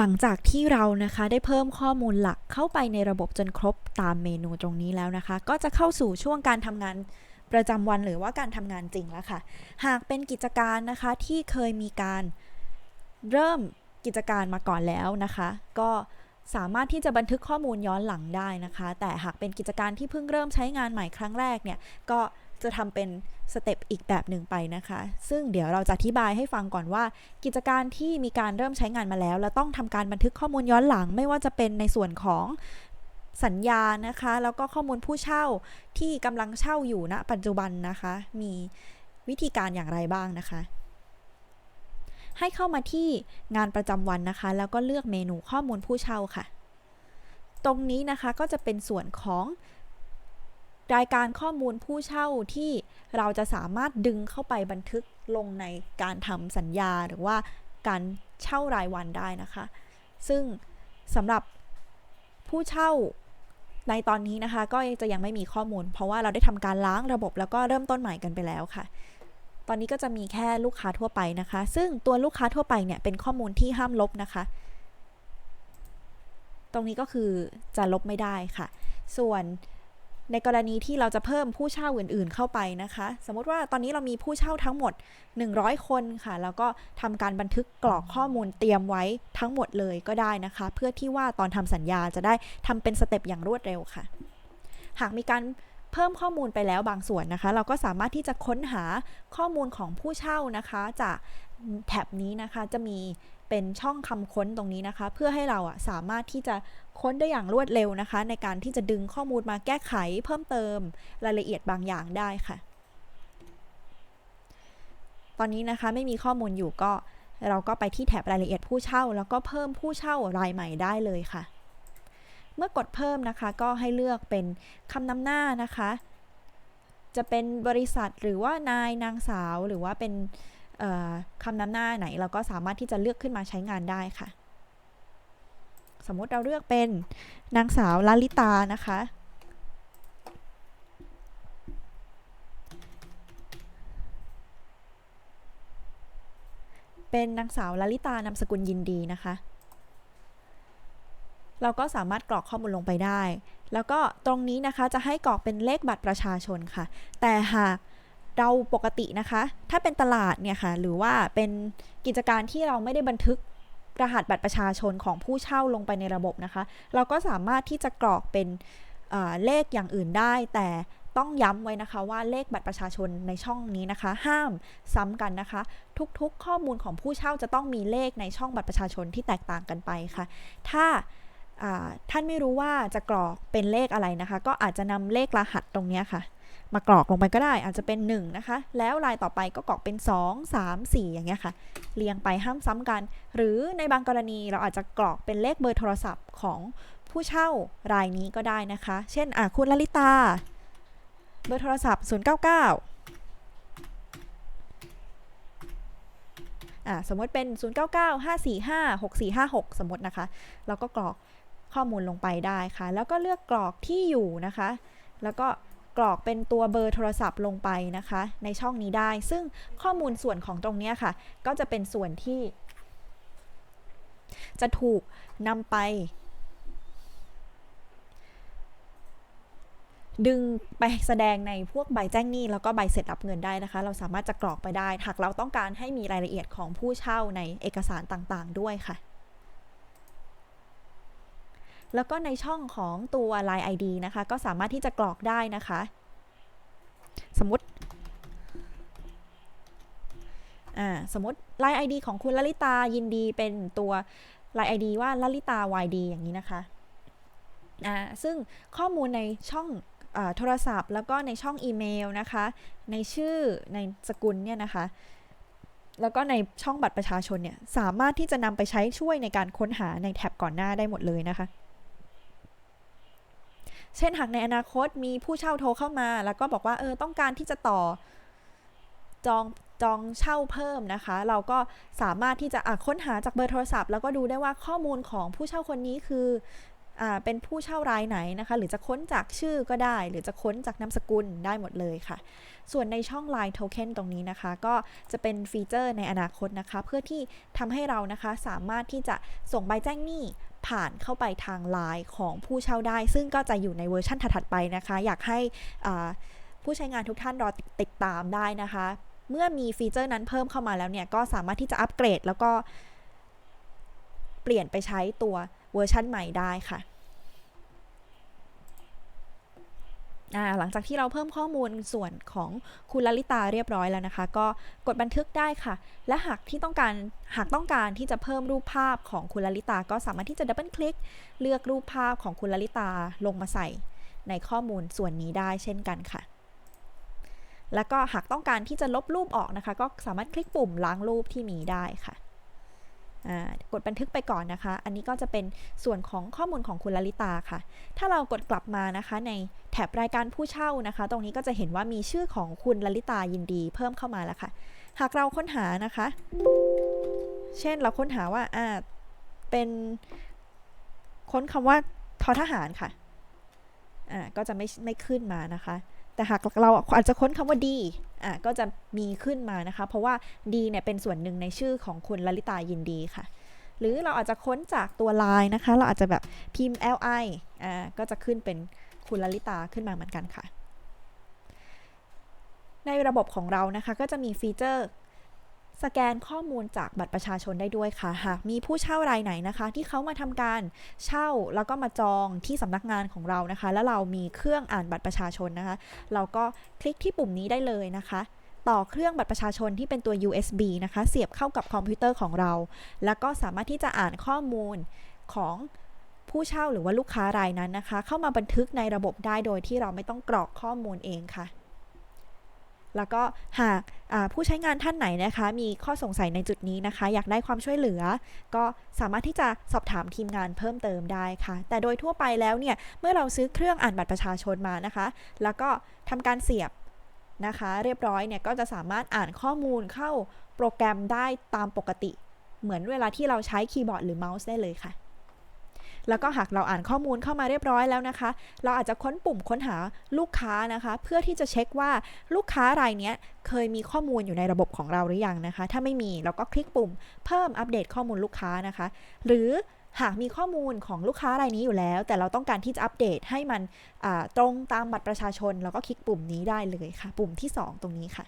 หลังจากที่เรานะคะได้เพิ่มข้อมูลหลักเข้าไปในระบบจนครบตามเมนูตรงนี้แล้วนะคะ ก็จะเข้าสู่ช่วงการทำงานประจำวันหรือว่าการทำงานจริงแล้วค่ะ หากเป็นกิจการนะคะที่เคยมีการเริ่มกิจการมาก่อนแล้วนะคะ ก็สามารถที่จะบันทึกข้อมูลย้อนหลังได้นะคะ แต่หากเป็นกิจการที่เพิ่งเริ่มใช้งานใหม่ครั้งแรกเนี่ย ก็ จะทำเป็นสเต็ปอีกแบบหนึ่งไปนะคะ ซึ่งเดี๋ยวเราจะอธิบายให้ฟังก่อนว่า กิจการที่มีการเริ่มใช้งานมาแล้ว แล้วต้องทำการบันทึกข้อมูลย้อนหลัง ไม่ว่าจะเป็นในส่วนของสัญญานะคะ แล้วก็ข้อมูลผู้เช่าที่กำลังเช่าอยู่ณปัจจุบันนะคะ มีวิธีการอย่างไรบ้างนะคะ ให้เข้ามาที่งานประจำวันนะคะ แล้วก็เลือกเมนูข้อมูลผู้เช่าค่ะ ตรงนี้นะคะก็จะเป็นส่วนของ รายการข้อมูลผู้เช่าที่เราจะสามารถดึงเข้าไปบันทึกลงในการทำสัญญาหรือว่าการเช่ารายวันได้นะคะ ซึ่งสำหรับผู้เช่าในตอนนี้นะคะ ก็จะยังไม่มีข้อมูล เพราะว่าเราได้ทำการล้างระบบแล้วก็เริ่มต้นใหม่กันไปแล้วค่ะ ตอนนี้ก็จะมีแค่ลูกค้าทั่วไปนะคะ ซึ่งตัวลูกค้าทั่วไปเนี่ยเป็นข้อมูลที่ห้ามลบนะคะ ตรงนี้ก็คือจะลบไม่ได้ค่ะ ส่วน ในกรณีที่เราจะเพิ่มผู้เช่าอื่นๆเข้าไปนะคะ สมมติว่าตอนนี้เรามีผู้เช่าทั้งหมด 100 คนค่ะ แล้วก็ทำการบันทึกกรอกข้อมูลเตรียมไว้ทั้งหมดเลยก็ได้นะคะ เพื่อที่ว่าตอนทำสัญญาจะได้ทำเป็นสเต็ปอย่างรวดเร็วค่ะ หากมีการเพิ่มข้อมูลไปแล้วบางส่วนนะคะ เราก็สามารถที่จะค้นหาข้อมูลของผู้เช่านะคะ จากแท็บนี้นะคะจะมี เป็นช่องคำค้นตรงนี้นะคะ เพื่อให้เราอะสามารถที่จะค้นได้อย่างรวดเร็วนะคะ ในการที่จะดึงข้อมูลมาแก้ไขเพิ่มเติมรายละเอียดบางอย่างได้ค่ะ ตอนนี้นะคะไม่มีข้อมูลอยู่ก็เราก็ไปที่แถบรายละเอียดผู้เช่า แล้วก็เพิ่มผู้เช่ารายใหม่ได้เลยค่ะ เมื่อกดเพิ่มนะคะก็ให้เลือกเป็นคำนำหน้านะคะ จะเป็นบริษัทหรือว่านายนางสาวหรือว่าเป็น คำนำหน้าไหนเราก็สามารถที่จะเลือกขึ้นมาใช้งานได้ค่ะ สมมติเราเลือกเป็นนางสาวลลิตานะคะเป็นนางสาวลลิตานามสกุลยินดีนะคะ เราก็สามารถกรอกข้อมูลลงไปได้ แล้วก็ตรงนี้นะคะจะให้กรอกเป็นเลขบัตรประชาชนค่ะ แต่หาก เราปกตินะคะ ถ้าเป็นตลาดเนี่ยค่ะ หรือว่าเป็นกิจการที่เราไม่ได้บันทึกรหัสบัตรประชาชนของผู้เช่าลงไปในระบบนะคะ เราก็สามารถที่จะกรอกเป็นเลขอย่างอื่นได้ แต่ต้องย้ำไว้นะคะว่าเลขบัตรประชาชนในช่องนี้นะคะ ห้ามซ้ำกันนะคะ ทุกๆ ข้อมูลของผู้เช่าจะต้องมีเลขในช่องบัตรประชาชนที่แตกต่างกันไปค่ะ ถ้าท่านไม่รู้ว่าจะกรอกเป็นเลขอะไรนะคะ ก็อาจจะนำเลขรหัสตรงนี้ค่ะ มากรอกลงไปก็ได้ อาจจะเป็น 1 นะคะ แล้วลายต่อไปก็กรอกเป็น 2 3 4 อย่างเงี้ยค่ะ เรียงไปห้ามซ้ำกัน หรือในบางกรณีเราอาจจะกรอกเป็นเลขเบอร์โทรศัพท์ของผู้เช่ารายนี้ก็ได้นะคะ เช่นอะคุณลลิตา เบอร์โทรศัพท์ 099อะสมมติเป็น 0995456456 สมมตินะคะเราก็กรอกข้อมูลลงไปได้ค่ะ แล้วก็เลือกกรอกที่อยู่นะคะ แล้วก็ กรอกเป็นตัวเบอร์โทรศัพท์ลงไปนะคะ ในช่องนี้ได้ ซึ่งข้อมูลส่วนของตรงนี้ค่ะ ก็จะเป็นส่วนที่ จะถูกนำไป ดึงไปแสดงในพวกใบแจ้งหนี้แล้วก็ใบเสร็จรับเงินได้นะคะ เราสามารถจะกรอกไปได้ หากเราต้องการให้มีรายละเอียดของผู้เช่าในเอกสารต่างๆ ด้วยค่ะ แล้วก็ในช่องของตัว Line ID นะคะ ก็สามารถที่จะกรอกได้นะคะ สมมติสมมติ Line ID ของคุณลลิตายินดีเป็นตัว Line ID ว่าลลิตา YD อย่างนี้นะคะอ่าซึ่งข้อมูลในช่องอโทรศัพท์ แล้วก็ในช่องอีเมลนะคะ ในชื่อในสกุลเนี่ยนะคะ แล้วก็ในช่องบัตรประชาชนเนี่ยสามารถที่จะนำไปใช้ช่วยในการค้นหาในแท็บก่อนหน้าได้หมดเลยนะคะ เช่นหากในอนาคตมีผู้เช่าโทรเข้ามา แล้วก็บอกว่าเออต้องการที่จะต่อจองจองเช่าเพิ่มนะคะ เราก็สามารถที่จะค้นหาจากเบอร์โทรศัพท์ แล้วก็ดูได้ว่าข้อมูลของผู้เช่าคนนี้คือเป็นผู้เช่ารายไหนนะคะ หรือจะค้นจากชื่อก็ได้ หรือจะค้นจากนามสกุลได้หมดเลยค่ะ ส่วนในช่อง Line Token ตรงนี้นะคะ ก็จะเป็นฟีเจอร์ในอนาคตนะคะ เพื่อที่ทำให้เรานะคะสามารถที่จะส่งใบแจ้งหนี้ ผ่านเข้าไปทางไลน์ของผู้เช่าได้ ซึ่งก็จะอยู่ในเวอร์ชันถัดๆไปนะคะ อยากให้ผู้ใช้งานทุกท่านรอติดตามได้นะคะ เมื่อมีฟีเจอร์นั้นเพิ่มเข้ามาแล้วเนี่ย ก็สามารถที่จะอัปเกรดแล้วก็เปลี่ยนไปใช้ตัวเวอร์ชันใหม่ได้ค่ะ อ่า หลังจากที่เราเพิ่มข้อมูลส่วนของคุณลลิตาเรียบร้อยแล้วนะคะ ก็กดบันทึกได้ค่ะ และหากที่ต้องการหากต้องการที่จะเพิ่มรูปภาพของคุณลลิตา ก็สามารถที่จะดับเบิลคลิกเลือกรูปภาพของคุณลลิตาลงมาใส่ในข้อมูลส่วนนี้ได้เช่นกันค่ะ แล้วก็หากต้องการที่จะลบรูปออกนะคะ ก็สามารถคลิกปุ่มล้างรูปที่มีได้ค่ะ กดบันทึกไปก่อนนะคะ อันนี้ก็จะเป็นส่วนของข้อมูลของคุณลลิตาค่ะ ถ้าเรากดกลับมานะคะในแถบรายการผู้เช่านะคะ ตรงนี้ก็จะเห็นว่ามีชื่อของคุณลลิตายินดีเพิ่มเข้ามาแล้วค่ะ หากเราค้นหานะคะ เช่นเราค้นหาว่าอ่าเป็นค้นคำว่าทอทหารค่ะอ่าก็จะไม่ไม่ขึ้นมานะคะ แต่หากเราอาจจะค้นคำว่าดีอะก็จะมีขึ้นมานะคะ เพราะว่าดีเนี่ยเป็นส่วนหนึ่งในชื่อของคุณลลิตายินดีค่ะ หรือเราอาจจะค้นจากตัวไลน์นะคะ เราอาจจะแบบพิมพ์ li อ่าก็จะขึ้นเป็นคุณลลิตาขึ้นมาเหมือนกันค่ะ ในระบบของเรานะคะก็จะมีฟีเจอร์ สแกนข้อมูลจากบัตรประชาชนได้ด้วยค่ะ หากมีผู้เช่ารายไหนนะคะ ที่เขามาทำการเช่าแล้วก็มาจองที่สำนักงานของเรานะคะ แล้วเรามีเครื่องอ่านบัตรประชาชนนะคะ เราก็คลิกที่ปุ่มนี้ได้เลยนะคะต่อเครื่องบัตรประชาชนที่เป็นตัว USB นะคะ เสียบเข้ากับคอมพิวเตอร์ของเรา แล้วก็สามารถที่จะอ่านข้อมูลของผู้เช่าหรือว่าลูกค้ารายนั้นนะคะ เข้ามาบันทึกในระบบได้โดยที่เราไม่ต้องกรอกข้อมูลเองค่ะ แล้วก็หากผู้ใช้งานท่านไหนนะคะ มีข้อสงสัยในจุดนี้นะคะ อยากได้ความช่วยเหลือ ก็สามารถที่จะสอบถามทีมงานเพิ่มเติมได้ค่ะ แต่โดยทั่วไปแล้วเนี่ย เมื่อเราซื้อเครื่องอ่านบัตรประชาชนมานะคะ แล้วก็ทำการเสียบนะคะ เรียบร้อยเนี่ยก็จะสามารถอ่านข้อมูลเข้าโปรแกรมได้ตามปกติ เหมือนเวลาที่เราใช้คีย์บอร์ดหรือเมาส์ได้เลยค่ะ แล้วก็หากเราอ่านข้อมูลเข้ามาเรียบร้อยแล้วนะคะ เราอาจจะค้นปุ่มค้นหาลูกค้านะคะ เพื่อที่จะเช็คว่าลูกค้ารายนี้เคยมีข้อมูลอยู่ในระบบของเราหรือยังนะคะ ถ้าไม่มีเราก็คลิกปุ่มเพิ่มอัปเดตข้อมูลลูกค้านะคะ หรือหากมีข้อมูลของลูกค้ารายนี้อยู่แล้ว แต่เราต้องการที่จะอัปเดตให้มันตรงตามบัตรประชาชน เราก็คลิกปุ่มนี้ได้เลยค่ะ ปุ่มที่ 2 ตรงนี้ค่ะ